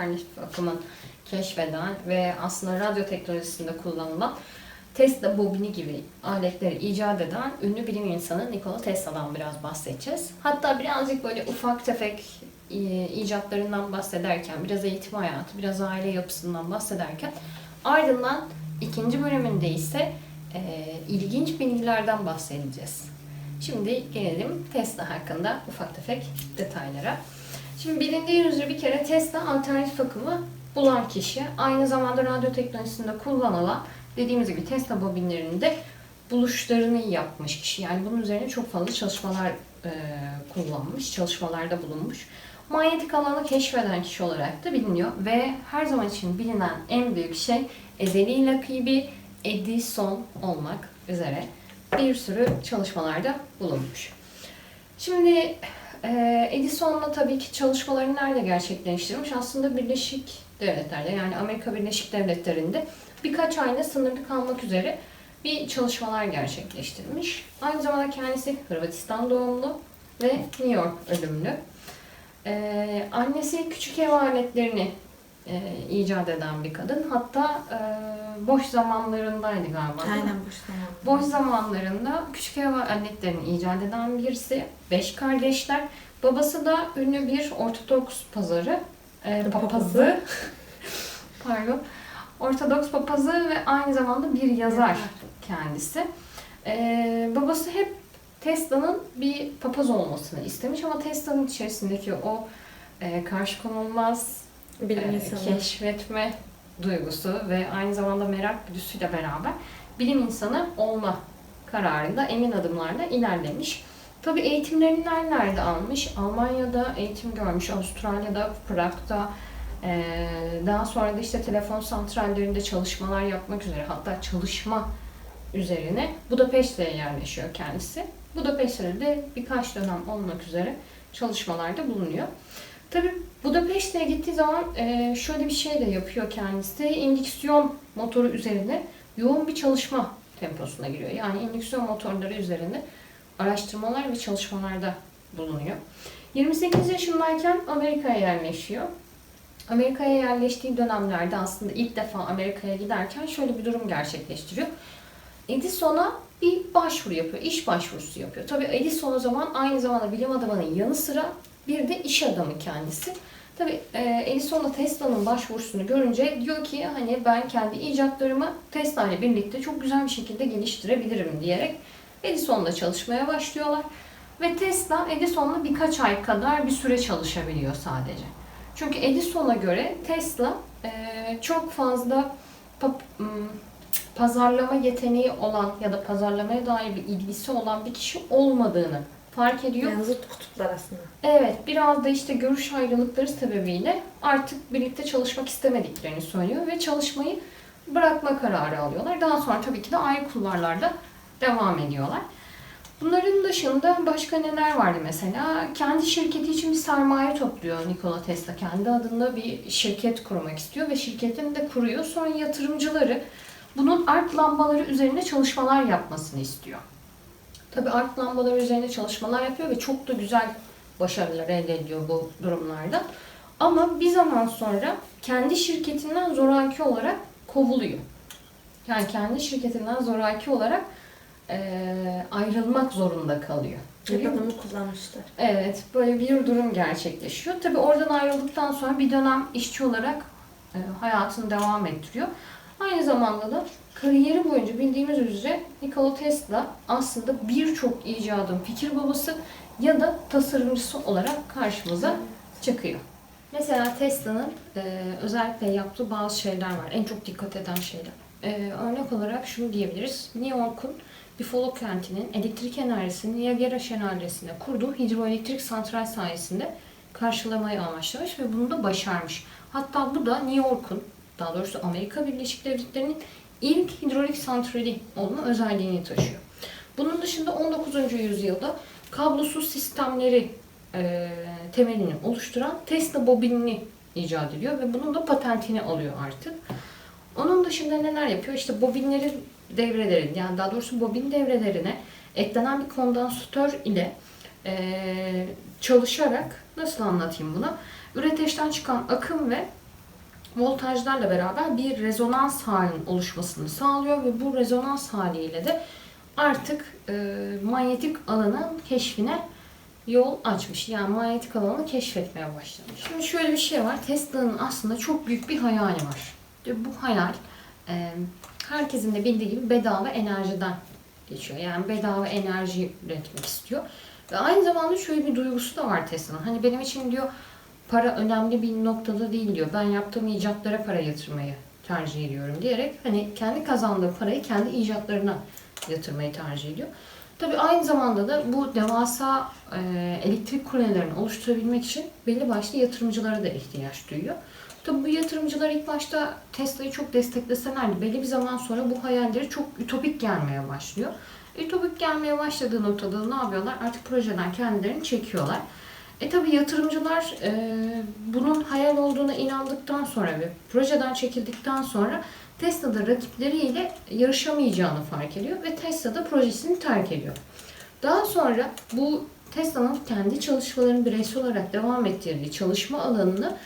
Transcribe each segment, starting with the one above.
alternatif akımın keşfeden ve aslında radyo teknolojisinde kullanılan Tesla bobini gibi aletleri icat eden ünlü bilim insanı Nikola Tesla'dan biraz bahsedeceğiz. Hatta birazcık böyle ufak tefek e, icatlarından bahsederken, biraz eğitim hayatı, biraz aile yapısından bahsederken ardından ikinci bölümünde ise e, ilginç bilgilerden bahsedeceğiz. Şimdi gelelim Tesla hakkında ufak tefek detaylara. Şimdi bilindiği üzere bir kere Tesla alternatif akımı bulan kişi. Aynı zamanda radyo teknolojisinde kullanılan dediğimiz gibi Tesla bobinlerinde buluşlarını yapmış kişi. Yani bunun üzerine çok fazla çalışmalar e, kullanmış, çalışmalarda bulunmuş. Manyetik alanı keşfeden kişi olarak da biliniyor ve her zaman için bilinen en büyük şey ezeli lakibi Edison olmak üzere bir sürü çalışmalarda bulunmuş. Şimdi Edison'la tabii ki çalışmalarını nerede gerçekleştirmiş? Aslında Birleşik Devletler'de yani Amerika Birleşik Devletleri'nde birkaç ayda sınırlı kalmak üzere bir çalışmalar gerçekleştirmiş. Aynı zamanda kendisi Hırvatistan doğumlu ve New York ölümlü. Ee, annesi küçük ev aletlerini e, icat eden bir kadın. Hatta e, boş zamanlarındaydı galiba. Aynen boş zaman. Boş zamanlarında küçük ev aletlerini icat eden birisi. Beş kardeşler. Babası da ünlü bir Ortodoks pazarı. e, Papazı. Pardon. Ortodoks papazı ve aynı zamanda bir yazar kendisi. E, babası hep Tesla'nın bir papaz olmasını istemiş ama Tesla'nın içerisindeki o e, karşı konulmaz Bilim e, keşfetme duygusu ve aynı zamanda merak güdüsüyle beraber bilim insanı olma kararında emin adımlarla ilerlemiş. Tabii eğitimlerini nerelerde almış? Almanya'da eğitim görmüş, Avustralya'da, Prag'da, daha sonra da işte telefon santrallerinde çalışmalar yapmak üzere hatta çalışma üzerine Budapeşte'ye yerleşiyor kendisi. Budapeşte'de de birkaç dönem olmak üzere çalışmalarda bulunuyor. Tabii Budapeşte'ye gittiği zaman e, şöyle bir şey de yapıyor kendisi. İndüksiyon motoru üzerinde yoğun bir çalışma temposuna giriyor. Yani indüksiyon motorları üzerinde araştırmalar ve çalışmalarda bulunuyor. 28 yaşındayken Amerika'ya yerleşiyor. Amerika'ya yerleştiği dönemlerde aslında ilk defa Amerika'ya giderken şöyle bir durum gerçekleştiriyor. Edison'a bir başvuru yapıyor, iş başvurusu yapıyor. Tabii Edison o zaman aynı zamanda bilim adamının yanı sıra bir de iş adamı kendisi. Tabii Edison da Tesla'nın başvurusunu görünce diyor ki hani ben kendi icatlarımı Tesla ile birlikte çok güzel bir şekilde geliştirebilirim diyerek Edison'la çalışmaya başlıyorlar. Ve Tesla Edison'la birkaç ay kadar bir süre çalışabiliyor sadece. Çünkü Edison'a göre Tesla e, çok fazla pazarlama yeteneği olan ya da pazarlamaya dair bir ilgisi olan bir kişi olmadığını fark ediyor. Yani zıt kutuplar aslında. Evet, biraz da işte görüş ayrılıkları sebebiyle artık birlikte çalışmak istemediklerini söylüyor ve çalışmayı bırakma kararı alıyorlar. Daha sonra tabii ki de ayrı kulvarlarda devam ediyorlar. Bunların dışında başka neler vardı mesela? Kendi şirketi için bir sermaye topluyor Nikola Tesla. Kendi adında bir şirket kurmak istiyor ve şirketini de kuruyor. Sonra yatırımcıları bunun art lambaları üzerine çalışmalar yapmasını istiyor. Tabii art lambaları üzerine çalışmalar yapıyor ve çok da güzel başarılar elde ediyor bu durumlarda. Ama bir zaman sonra kendi şirketinden zoraki olarak kovuluyor. Yani kendi şirketinden zoraki olarak eee, ayrılmak zorunda kalıyor. Adamı kullanmışlar. Evet, böyle bir durum gerçekleşiyor. Tabii oradan ayrıldıktan sonra bir dönem işçi olarak e, hayatını devam ettiriyor. Aynı zamanda da kariyeri boyunca bildiğimiz üzere Nikola Tesla aslında birçok icadın fikir babası ya da tasarımcısı olarak karşımıza çıkıyor. Mesela Tesla'nın e, özellikle yaptığı bazı şeyler var. En çok dikkat eden şeyler. E, örnek olarak şunu diyebiliriz. New York'un Buffalo kentinin elektrik enerjisini Niagara şelalesinde kurduğu hidroelektrik santral sayesinde karşılamayı amaçlamış ve bunu da başarmış. Hatta bu da New York'un, daha doğrusu Amerika Birleşik Devletleri'nin ilk hidrolik santrali olma özelliğini taşıyor. Bunun dışında 19. yüzyılda kablosuz sistemleri e, temelini oluşturan Tesla bobinini icat ediyor ve bunun da patentini alıyor artık. Onun dışında neler yapıyor? İşte bobinlerin devrelerin yani daha doğrusu bobin devrelerine eklenen bir kondansatör ile e, çalışarak nasıl anlatayım bunu? Üreteçten çıkan akım ve voltajlarla beraber bir rezonans halinin oluşmasını sağlıyor ve bu rezonans haliyle de artık e, manyetik alanın keşfine yol açmış. Yani manyetik alanı keşfetmeye başlamış. Şimdi şöyle bir şey var. Tesla'nın aslında çok büyük bir hayali var. Bu hayal e, herkesin de bildiği gibi bedava enerjiden geçiyor. Yani bedava enerji üretmek istiyor. Ve aynı zamanda şöyle bir duygusu da var Tesla'nın. Hani benim için diyor para önemli bir noktada değil diyor. Ben yaptığım icatlara para yatırmayı tercih ediyorum diyerek hani kendi kazandığı parayı kendi icatlarına yatırmayı tercih ediyor. Tabii aynı zamanda da bu devasa e, elektrik kulelerini oluşturabilmek için belli başlı yatırımcılara da ihtiyaç duyuyor. Tabii bu yatırımcılar ilk başta Tesla'yı çok destekleseler de belli bir zaman sonra bu hayalleri çok ütopik gelmeye başlıyor. Ütopik gelmeye başladığı noktada ne yapıyorlar? Artık projeden kendilerini çekiyorlar. E tabi yatırımcılar e, bunun hayal olduğuna inandıktan sonra ve projeden çekildikten sonra Tesla'da rakipleriyle yarışamayacağını fark ediyor ve Tesla da projesini terk ediyor. Daha sonra bu Tesla'nın kendi çalışmalarını bireysel olarak devam ettirdiği çalışma alanını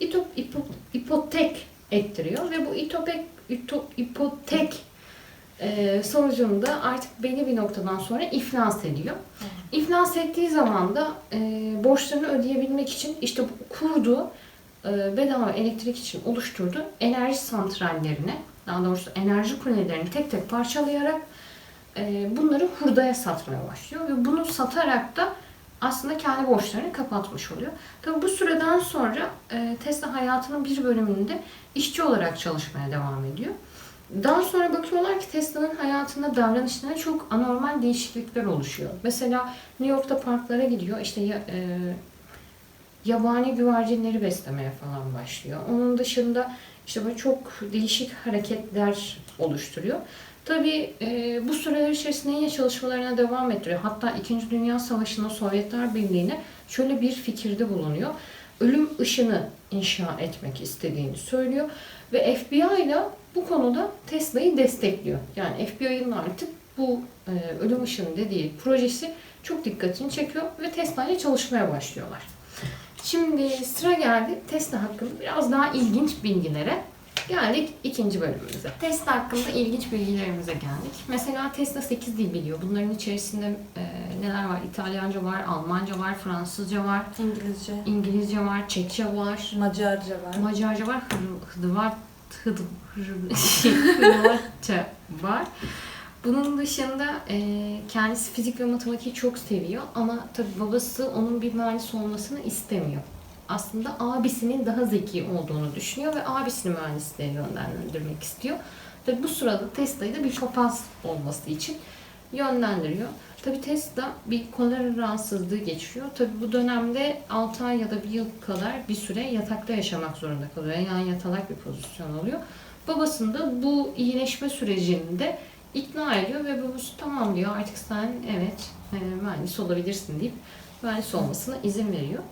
itop, ipo, ipotek ettiriyor ve bu itopek, ito, ipotek e, sonucunda artık belli bir noktadan sonra iflas ediyor. İflas ettiği zaman da e, borçlarını ödeyebilmek için işte bu kurduğu e, bedava elektrik için oluşturduğu enerji santrallerine, daha doğrusu enerji kulelerini tek tek parçalayarak e, bunları hurdaya satmaya başlıyor ve bunu satarak da aslında kendi borçlarını kapatmış oluyor. Tabi bu süreden sonra e, Tesla hayatının bir bölümünde işçi olarak çalışmaya devam ediyor. Daha sonra bakıyorlar ki Tesla'nın hayatında davranışlarında çok anormal değişiklikler oluşuyor. Mesela New York'ta parklara gidiyor. işte ya, e, yabani güvercinleri beslemeye falan başlıyor. Onun dışında işte böyle çok değişik hareketler oluşturuyor. Tabii e, bu süreler içerisinde yine çalışmalarına devam ettiriyor. Hatta 2. Dünya Savaşı'nda Sovyetler Birliği'ne şöyle bir fikirde bulunuyor. Ölüm ışını inşa etmek istediğini söylüyor. Ve FBI ile bu konuda Tesla'yı destekliyor. Yani FBI'nin artık bu e, ölüm ışını dediği projesi çok dikkatini çekiyor ve Tesla ile çalışmaya başlıyorlar. Şimdi sıra geldi Tesla hakkında biraz daha ilginç bilgilere. Geldik ikinci bölümümüze. Tesla hakkında ilginç bilgilerimize geldik. Mesela Tesla 8 dil biliyor. Bunların içerisinde e, neler var? İtalyanca var, Almanca var, Fransızca var, İngilizce, İngilizce var, Çekçe var, Macarca var. Macarca var, Hır- Hırvat, Hır- Hır- Hırvatça var. Bunun dışında e, kendisi fizik ve matematiği çok seviyor ama tabii babası onun bir mühendis olmasını istemiyor. Aslında abisinin daha zeki olduğunu düşünüyor ve abisini mühendisliğe yönlendirmek istiyor. Tabii bu sırada Tesla'yı da bir papaz olması için yönlendiriyor. Tabii Tesla bir kolera rahatsızlığı geçiriyor. Tabii bu dönemde 6 ay ya da bir yıl kadar bir süre yatakta yaşamak zorunda kalıyor. Yani yatalak bir pozisyon oluyor. Babasını da bu iyileşme sürecinde ikna ediyor ve babası tamam diyor artık sen evet e, mühendis olabilirsin deyip mühendis olmasına izin veriyor.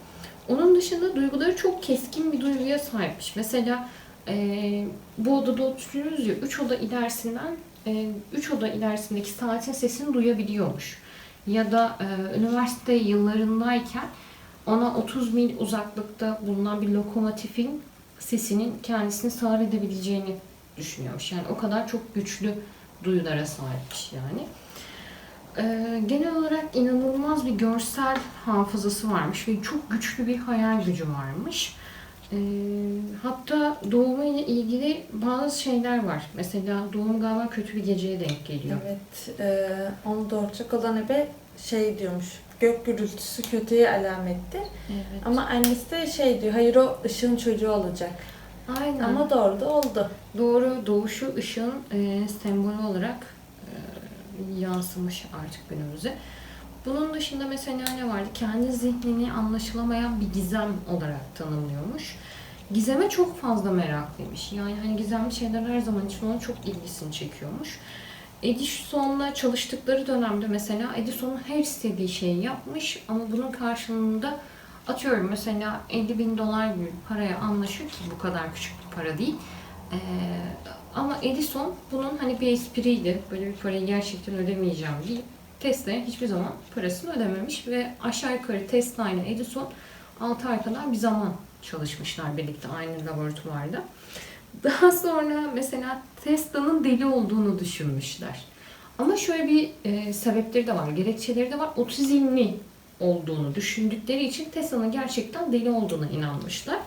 Onun dışında duyguları çok keskin bir duyguya sahipmiş. Mesela e, bu odada oturuyoruz ya, üç oda ilerisinden, e, üç oda ilerisindeki saatin sesini duyabiliyormuş. Ya da e, üniversite yıllarındayken ona 30 mil uzaklıkta bulunan bir lokomotifin sesinin kendisini sağır edebileceğini düşünüyormuş. Yani o kadar çok güçlü duyulara sahipmiş yani. Ee, genel olarak inanılmaz bir görsel hafızası varmış ve çok güçlü bir hayal gücü varmış. Ee, hatta doğumu ile ilgili bazı şeyler var. Mesela doğum galiba kötü bir geceye denk geliyor. Evet, e, onu doğuracak olan ebe şey diyormuş. Gök gürültüsü kötüye alamettir. Evet. Ama annesi de şey diyor, hayır o ışığın çocuğu olacak. Aynen. Ama doğru da oldu. Doğru doğuşu ışığın e, sembolü olarak e, yansımış artık günümüze. Bunun dışında mesela ne vardı? Kendi zihnini anlaşılamayan bir gizem olarak tanımlıyormuş. Gizeme çok fazla meraklıymış. Yani hani gizemli şeyler her zaman için onun çok ilgisini çekiyormuş. Edison'la çalıştıkları dönemde mesela Edison'un her istediği şeyi yapmış ama bunun karşılığında atıyorum mesela 50 bin dolar gibi paraya anlaşıyor ki bu kadar küçük bir para değil. Ee, ama Edison bunun hani bir espriydi. Böyle bir parayı gerçekten ödemeyeceğim deyip Tesla'ya hiçbir zaman parasını ödememiş ve aşağı yukarı Tesla ile Edison 6 ay kadar bir zaman çalışmışlar birlikte aynı laboratuvarda. Daha sonra mesela Tesla'nın deli olduğunu düşünmüşler. Ama şöyle bir e, sebepleri de var, gerekçeleri de var. Otizmli olduğunu düşündükleri için Tesla'nın gerçekten deli olduğuna inanmışlar.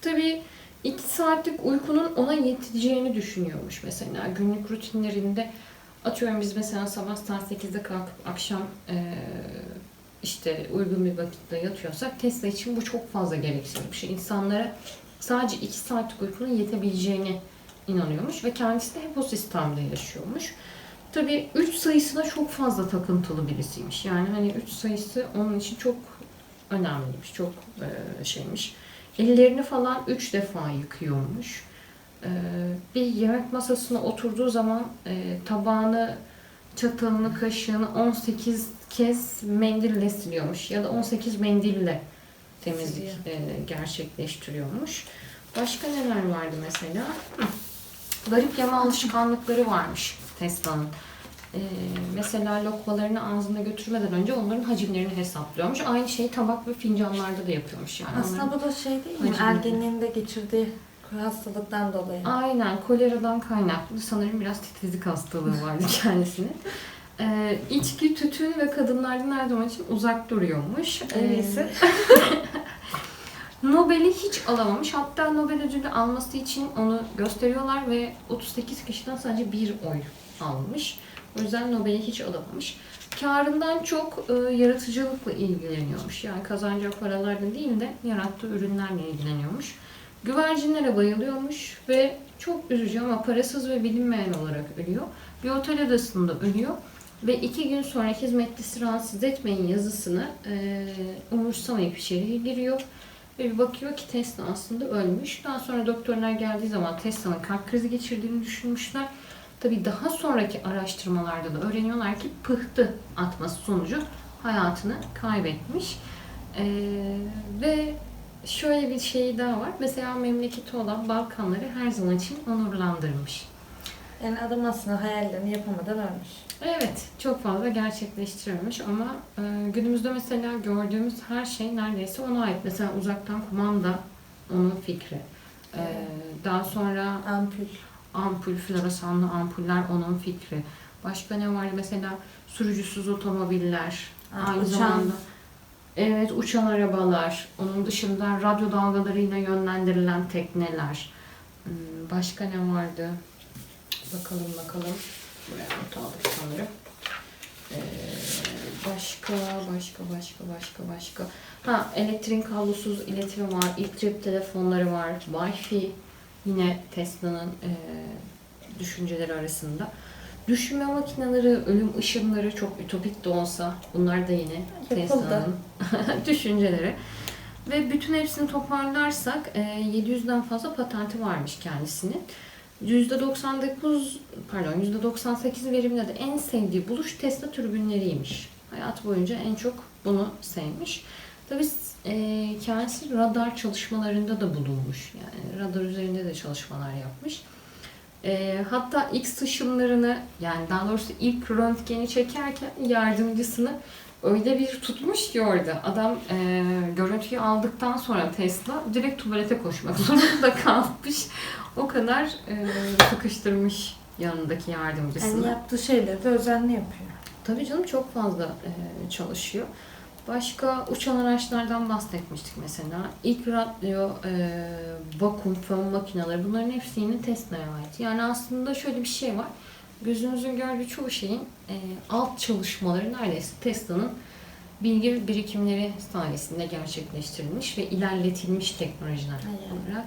Tabii 2 saatlik uykunun ona yeteceğini düşünüyormuş mesela. Günlük rutinlerinde atıyorum biz mesela sabah saat 8'de kalkıp akşam işte uygun bir vakitte yatıyorsak Tesla için bu çok fazla gereksiz bir şey. İnsanlara sadece 2 saatlik uykunun yetebileceğini inanıyormuş ve kendisi de hep o sistemde yaşıyormuş. Tabii 3 sayısına çok fazla takıntılı birisiymiş. Yani hani 3 sayısı onun için çok önemliymiş, çok şeymiş. Ellerini falan 3 defa yıkıyormuş. E, bir yemek masasına oturduğu zaman e, tabağını, çatalını, kaşığını 18 kez mendille siliyormuş. Ya da 18 mendille temizlik e, gerçekleştiriyormuş. Başka neler vardı mesela? Garip yeme alışkanlıkları varmış Tesla'nın. Ee, mesela lokmalarını ağzına götürmeden önce onların hacimlerini hesaplıyormuş. Aynı şeyi tabak ve fincanlarda da yapıyormuş yani. Aslında bu da şey değil mi? Acı Ergenliğinde geçirdiği hastalıktan dolayı. Aynen koleradan kaynaklı sanırım biraz titizlik hastalığı vardı kendisinin. Ee, içki, tütün ve kadınlardan her zaman için uzak duruyormuş. En Ee, iyisi. Nobel'i hiç alamamış. Hatta Nobel ödülü alması için onu gösteriyorlar ve 38 kişiden sadece bir oy almış. O yüzden Nobel'i hiç alamamış. Karından çok e, yaratıcılıkla ilgileniyormuş. Yani kazanacağı paralarla değil de yarattığı ürünlerle ilgileniyormuş. Güvercinlere bayılıyormuş ve çok üzücü ama parasız ve bilinmeyen olarak ölüyor. Bir otel odasında ölüyor. Ve iki gün sonra hizmetlisi rahatsız etmeyin yazısını e, umursamayıp içeriye giriyor. Ve bir bakıyor ki Tesla aslında ölmüş. Daha sonra doktorlar geldiği zaman Tesla'nın kalp krizi geçirdiğini düşünmüşler. Tabii daha sonraki araştırmalarda da öğreniyorlar ki pıhtı atması sonucu hayatını kaybetmiş. Ee, ve şöyle bir şey daha var. Mesela memleketi olan Balkanları her zaman için onurlandırmış. Yani adam aslında hayallerini yapamadan ölmüş. Evet, çok fazla gerçekleştirilmiş ama e, günümüzde mesela gördüğümüz her şey neredeyse ona ait. Mesela uzaktan kumanda onun fikri. E, daha sonra Ampul. ampul, floresanlı ampuller onun fikri. Başka ne vardı? Mesela sürücüsüz otomobiller. Aa, Aynı uçan. zamanda Evet, uçan arabalar. Onun dışında radyo dalgalarıyla yönlendirilen tekneler. Hmm, Başka ne vardı? Bakalım bakalım. Buraya not aldık sanırım. Ee, başka, başka, başka, başka, başka. Ha, elektriğin kablosuz iletimi var. İlk cep telefonları var. Wi-Fi yine Tesla'nın e, düşünceleri arasında. Düşünme makineleri, ölüm ışınları çok ütopik de olsa bunlar da yine. Tesla'nın düşünceleri. Ve bütün hepsini toparlarsak e, 700'den fazla patenti varmış kendisinin. %99 pardon %98 verimde de en sevdiği buluş Tesla türbinleriymiş. Hayat boyunca en çok bunu sevmiş. Tabii e, kendisi radar çalışmalarında da bulunmuş. Yani radar üzerinde de çalışmalar yapmış. E, hatta X ışınlarını yani daha doğrusu ilk röntgeni çekerken yardımcısını öyle bir tutmuş ki orada. Adam e, görüntüyü aldıktan sonra Tesla direkt tuvalete koşmak zorunda kalmış. O kadar e, sıkıştırmış yanındaki yardımcısını. Yani yaptığı şeyleri de özenli yapıyor. Tabii canım çok fazla e, çalışıyor. Başka uçan araçlardan bahsetmiştik mesela. İlk radyo, e, vakum, fön makineleri bunların hepsi yine Tesla'ya ait. Yani aslında şöyle bir şey var. Gözünüzün gördüğü çoğu şeyin e, alt çalışmaları neredeyse Tesla'nın bilgi birikimleri sayesinde gerçekleştirilmiş ve ilerletilmiş teknolojiler olarak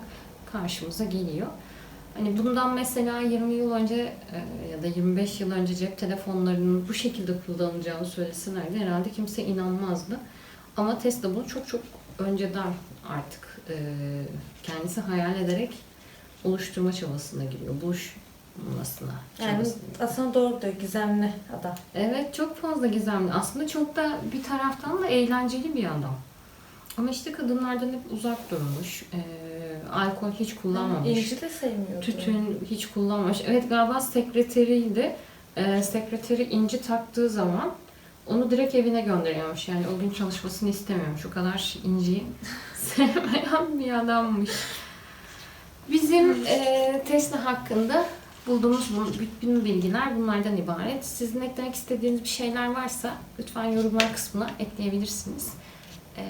karşımıza geliyor. Hani bundan mesela 20 yıl önce e, ya da 25 yıl önce cep telefonlarının bu şekilde kullanılacağını söyleselerdi herhalde kimse inanmazdı. Ama Tesla bunu çok çok önceden artık e, kendisi hayal ederek oluşturma çabasına giriyor. Buluşmasına Yani çabasına. aslında doğru diyor. Gizemli adam. Evet çok fazla gizemli. Aslında çok da bir taraftan da eğlenceli bir adam. Ama işte kadınlardan hep uzak durmuş. E, alkol hiç kullanmamış. İnci de sevmiyordu. Tütün hiç kullanmamış. Evet galiba sekreteriydi. Ee, sekreteri inci taktığı zaman onu direkt evine gönderiyormuş. Yani o gün çalışmasını istemiyormuş. O kadar inciyi sevmeyen bir adammış. Bizim e, Tesla hakkında bulduğumuz bu bütün bilgiler bunlardan ibaret. Sizin eklemek istediğiniz bir şeyler varsa lütfen yorumlar kısmına ekleyebilirsiniz. E,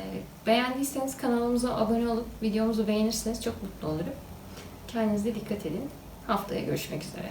beğendiyseniz kanalımıza abone olup videomuzu beğenirseniz çok mutlu olurum. Kendinize dikkat edin. Haftaya görüşmek üzere.